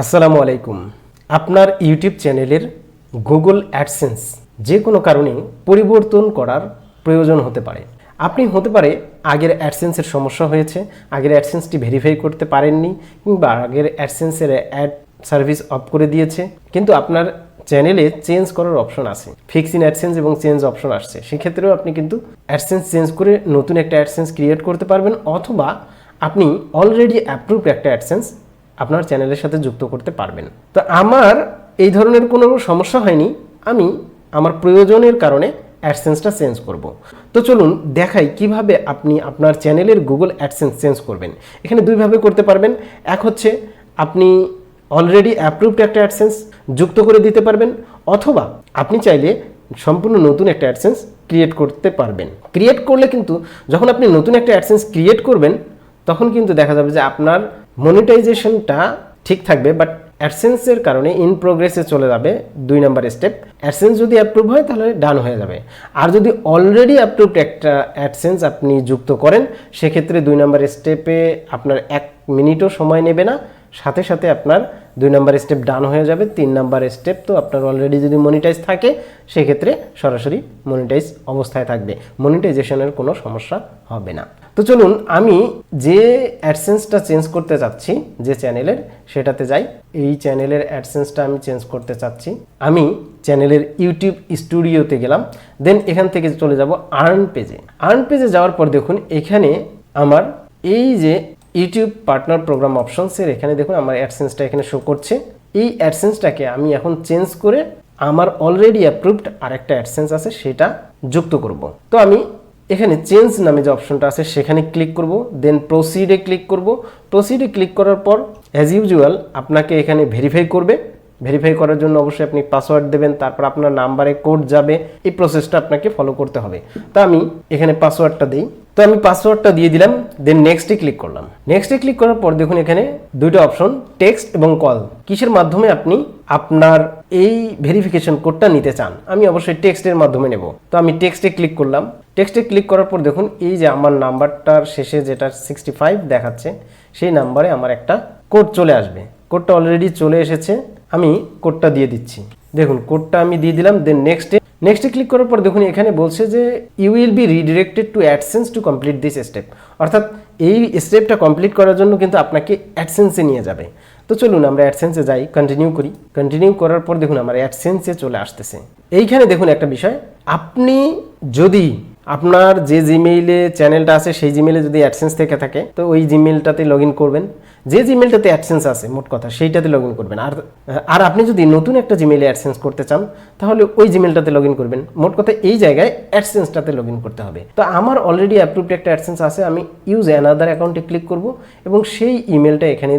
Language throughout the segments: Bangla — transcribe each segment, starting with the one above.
আসসালামু আলাইকুম। আপনার ইউটিউব চ্যানেলের গুগল অ্যাডসেন্স যে কোনো কারণে পরিবর্তন করার প্রয়োজন হতে পারে। আপনি হতে পারে আগের অ্যাডসেন্সের সমস্যা হয়েছে, আগের অ্যাডসেন্সটি ভেরিফাই করতে পারেননি কিংবা আগের অ্যাডসেন্সের অ্যাড সার্ভিস অফ করে দিয়েছে, কিন্তু আপনার চ্যানেলে চেঞ্জ করার অপশন আছে। ফিক্স ইন অ্যাডসেন্স এবং চেঞ্জ অপশন আসছে। সেক্ষেত্রেও আপনি কিন্তু অ্যাডসেন্স চেঞ্জ করে নতুন একটা অ্যাডসেন্স ক্রিয়েট করতে পারবেন অথবা আপনি অলরেডি অ্যাপ্রুভড একটা অ্যাডসেন্স আপনার চ্যানেলের সাথে যুক্ত করতে পারবেন। তো আমার এই ধরনের কোনো সমস্যা হয়নি, আমি আমার প্রয়োজনের কারণে অ্যাডসেন্সটা চেঞ্জ করব। তো চলুন দেখাই কীভাবে আপনি আপনার চ্যানেলের গুগল অ্যাডসেন্স চেঞ্জ করবেন। এখানে দুইভাবে করতে পারবেন, এক হচ্ছে আপনি অলরেডি অ্যাপ্রুভড একটা অ্যাডসেন্স যুক্ত করে দিতে পারবেন, অথবা আপনি চাইলে সম্পূর্ণ নতুন একটা অ্যাডসেন্স ক্রিয়েট করতে পারবেন। ক্রিয়েট করলে কিন্তু যখন আপনি নতুন একটা অ্যাডসেন্স ক্রিয়েট করবেন, তখন কিন্তু দেখা যাবে যে আপনার মনিটাইজেশনটা ঠিক থাকবে বাট অ্যাডসেন্সের কারণে ইন প্রোগ্রেসে চলে যাবে দুই নাম্বার স্টেপ অ্যাডসেন্স যদি অ্যাপ্রুভ হয়, তাহলে ডান হয়ে যাবে। আর যদি অলরেডি অ্যাপ্রুভড একটা অ্যাডসেন্স আপনি যুক্ত করেন, সেক্ষেত্রে দুই নাম্বার স্টেপে আপনার এক মিনিটও সময় নেবে না। সাথে সাথে আপনার দুই নাম্বার স্টেপ ডান হয়ে যাবে। তিন নাম্বার স্টেপ তো আপনার অলরেডি যদি মনিটাইজ থাকে, সেক্ষেত্রে সরাসরি মনিটাইজ অবস্থায় থাকবে। মনিটাইজেশনের কোনো সমস্যা হবে না। তো চলুন আমি যে অ্যাডসেন্সটা চেঞ্জ করতে চাচ্ছি, যে চ্যানেলের সেটাতে যাই। এই চ্যানেলের অ্যাডসেন্সটা আমি চেঞ্জ করতে চাচ্ছি। আমি চ্যানেলের ইউটিউব স্টুডিওতে গেলাম দেন এখান থেকে চলে যাব আর্ন পেজে আর্ন পেজে যাওয়ার পর দেখুন, এখানে আমার এই যে ইউটিউব পার্টনার প্রোগ্রাম অপশনসের এখানে দেখুন আমার অ্যাডসেন্সটা এখানে শো করছে। এই অ্যাডসেন্সটাকে আমি এখন চেঞ্জ করে আমার অলরেডি অ্যাপ্রুভড আরেকটা অ্যাডসেন্স আছে, সেটা যুক্ত করব। তো আমি এখানে চেঞ্জ নামে যে অপশনটা আছে, সেখানে ক্লিক করব দেন প্রসিডে ক্লিক করব। প্রসিডে ক্লিক করার পর অ্যাজ ইউজুয়াল আপনাকে এখানে ভেরিফাই করবে। ভেরিফাই করার জন্য অবশ্যই আপনি পাসওয়ার্ড দেবেন, তারপর আপনার নাম্বারে কোড যাবে। এই প্রসেসটা আপনাকে ফলো করতে হবে। তো আমি এখানে পাসওয়ার্ডটা দিই। তো আমি পাসওয়ার্ডটা দিয়ে দিলাম দেন নেক্সটে ক্লিক করলাম। নেক্সটে ক্লিক করার পর দেখুন এখানে দুটো অপশন টেক্সট এবং কল কিসের মাধ্যমে আপনি আপনার এই ভেরিফিকেশন কোডটা নিতে চান? আমি অবশ্যই টেক্সটের মাধ্যমে নেব। তো আমি টেক্সটে ক্লিক করলাম। টেক্সটে ক্লিক করার পর দেখুন, এই যে আমার নাম্বারটার শেষে যেটা সিক্সটি ফাইভ দেখাচ্ছে, সেই নাম্বারে আমার একটা কোড চলে আসবে। কোডটা অলরেডি চলে এসেছে, আমি কোডটা দিয়ে দিচ্ছি। দেখুন কোডটা আমি দিয়ে দিলাম দেন নেক্সটে নেক্সটে ক্লিক করার পর দেখুন, এখানে বলছে যে you will be redirected to AdSense to complete this step অর্থাৎ এই স্টেপটা কমপ্লিট করার জন্য কিন্তু আপনাকে অ্যাডসেন্সে নিয়ে যাবে। তো চলুন আমরা অ্যাডসেন্সে যাই কন্টিনিউ করি। কন্টিনিউ করার পর দেখুন, আমার অ্যাডসেন্সে চলে আসতেছে। এইখানে দেখুন একটা বিষয়, আপনি যদি আপনার যে জিমেইলে চ্যানেলটা আছে, সেই জিমেইলে যদি অ্যাডসেন্স থেকে থাকে, তো ওই জিমেইলটাতে লগ ইন করবেন। যে জিমেইলটাতে অ্যাডসেন্স আছে, মোট কথা, সেইটাতে লগ ইন করবেন। আর আর আপনি যদি নতুন একটা জিমেইলে অ্যাডসেন্স করতে চান, তাহলে ওই জিমেইলটাতে লগ ইন করবেন। মোট কথা, এই জায়গায় অ্যাডসেন্সটাতে লগ ইন করতে হবে। তো আমার অলরেডি অ্যাপ্রুভড একটা অ্যাডসেন্স আছে, আমি ইউজ অ্যানাদার অ্যাকাউন্টে ক্লিক করব এবং সেই ইমেলটা এখানে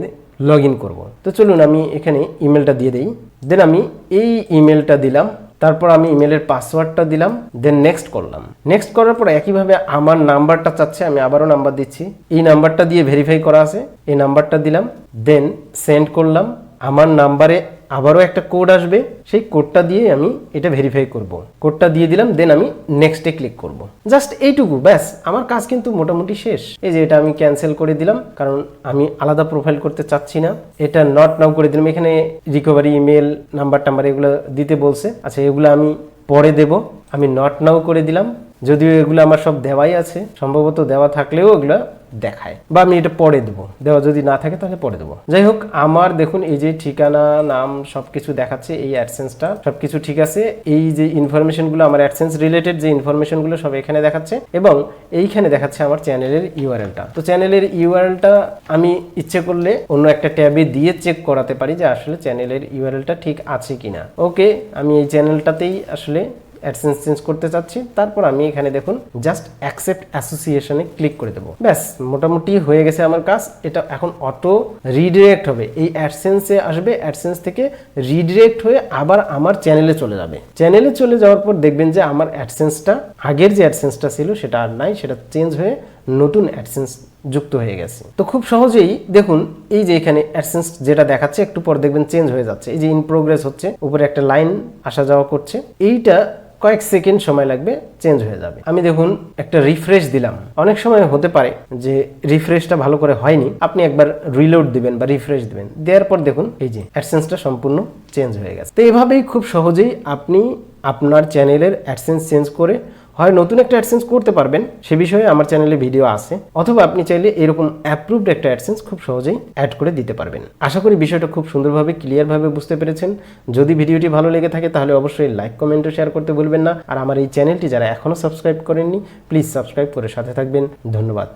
লগ ইন করব। তো চলুন, আমি এখানে ইমেলটা দিয়ে দিই। দেন আমি এই ইমেলটা দিলাম। তারপর আমি ইমেলের পাসওয়ার্ডটা দিলাম দেন নেক্সট করলাম। নেক্সট করার পর একইভাবে আমার নাম্বারটা চাচ্ছে, আমি আবারও নাম্বার দিচ্ছি। এই নাম্বারটা দিয়ে ভেরিফাই করা আছে, এই নাম্বারটা দিলাম দেন সেন্ড করলাম। আমার নাম্বারে আবারও একটা কোড আসবে। সেই কোডটা দিয়ে আমি এটা ভেরিফাই করব। কোডটা দিয়ে দিলাম দেন আমি নেক্সটে ক্লিক করব। জাস্ট এইটুকু, ব্যাস। আমার কাজ কিন্তু মোটামুটি শেষ। এই যে এটা আমি ক্যান্সেল করে দিলাম, কারণ আমি আলাদা প্রোফাইল করতে চাচ্ছি না। এটা নট নাও করে দিলাম। এখানে রিকভারি ইমেল নাম্বার টাম্বার এগুলো দিতে বলছে। আচ্ছা এগুলো আমি পরে দেব। আমি নট নাও করে দিলাম। যদিও এগুলো আমার সব দেওয়াই আছে, সম্ভবত দেওয়া থাকলেও এগুলো দেখায়। বা আমি এটা পরে দেবো। দেওয়া যদি না থাকে তাহলে পরে দেবো। যাই হোক, আমার দেখুন, এই যে ঠিকানা, নাম সব কিছু দেখাচ্ছে, এই অ্যাডসেন্সটা সবকিছু ঠিক আছে। এই যে ইনফরমেশনগুলো আমার অ্যাডসেন্স রিলেটেড যে ইনফরমেশনগুলো সব এখানে দেখাচ্ছে এবং এইখানে দেখাচ্ছে আমার চ্যানেলের ইউআরএলটা তো চ্যানেলের ইউআরএলটা আমি ইচ্ছে করলে অন্য একটা ট্যাবে দিয়ে চেক করাতে পারি যে আসলে চ্যানেলের ইউআরএলটা ঠিক আছে কিনা। ওকে আমি এই চ্যানেলটাতেই আসলে অ্যাডসেন্স চেঞ্জ করতে চাচ্ছি, তারপর আমি এখানে দেখুন জাস্ট অ্যাকসেপ্ট অ্যাসোসিয়েশনে ক্লিক করে দেবো। ব্যাস, মোটামুটি হয়ে গেছে আমার কাজ, এটা এখন অটো রিডিরেক্ট হবে। এই অ্যাডসেন্সে আসবে অ্যাডসেন্স থেকে রিডিরেক্ট হয়ে আবার আমার চ্যানেলে চলে যাবে। চ্যানেলে চলে যাওয়ার পর দেখবেন যে আমার অ্যাডসেন্সটা আগের যে অ্যাডসেন্সটা ছিল, সেটা আর নাই, সেটা চেঞ্জ হয়ে নতুন অ্যাডসেন্স যুক্ত হয়ে গেছে। তো খুব সহজেই দেখুন, এই যে এখানে অ্যাডসেন্স যেটা দেখাচ্ছে, একটু পর দেখবেন চেঞ্জ হয়ে যাচ্ছে। এই যে ইন প্রোগ্রেস হচ্ছে, উপরে একটা লাইন আসা যাওয়া করছে। এইটা কয়েক সেকেন্ড সময় লাগবে চেঞ্জ হয়ে যাবে। আমি দেখুন, একটা রিফ্রেশ দিলাম। অনেক সময় হতে পারে যে রিফ্রেশটা ভালো করে হয়নি, আপনি একবার রিলোড দিবেন বা রিফ্রেশ দিবেন। দেওয়ার পর দেখুন, এই যে অ্যাডসেন্সটা সম্পূর্ণ চেঞ্জ হয়ে গেছে। তো এভাবেই খুব সহজেই আপনি আপনার চ্যানেলের অ্যাডসেন্স চেঞ্জ করে হয় নতুন একটা অ্যাডসেন্স করতে পারবেন, সে বিষয়ে আমার চ্যানেলে ভিডিও আছে। অথবা আপনি চাইলে এরকম অ্যাপ্রুভড একটা অ্যাডসেন্স খুব সহজেই অ্যাড করে দিতে পারবেন। আশা করি বিষয়টা খুব সুন্দরভাবে ক্লিয়ারভাবে বুঝতে পেরেছেন। যদি ভিডিওটি ভালো লেগে থাকে, তাহলে অবশ্যই লাইক কমেন্টও শেয়ার করতে ভুলবেন না। আর আমার এই চ্যানেলটি যারা এখনও সাবস্ক্রাইব করেননি প্লিজ সাবস্ক্রাইব করে সাথে থাকবেন। ধন্যবাদ।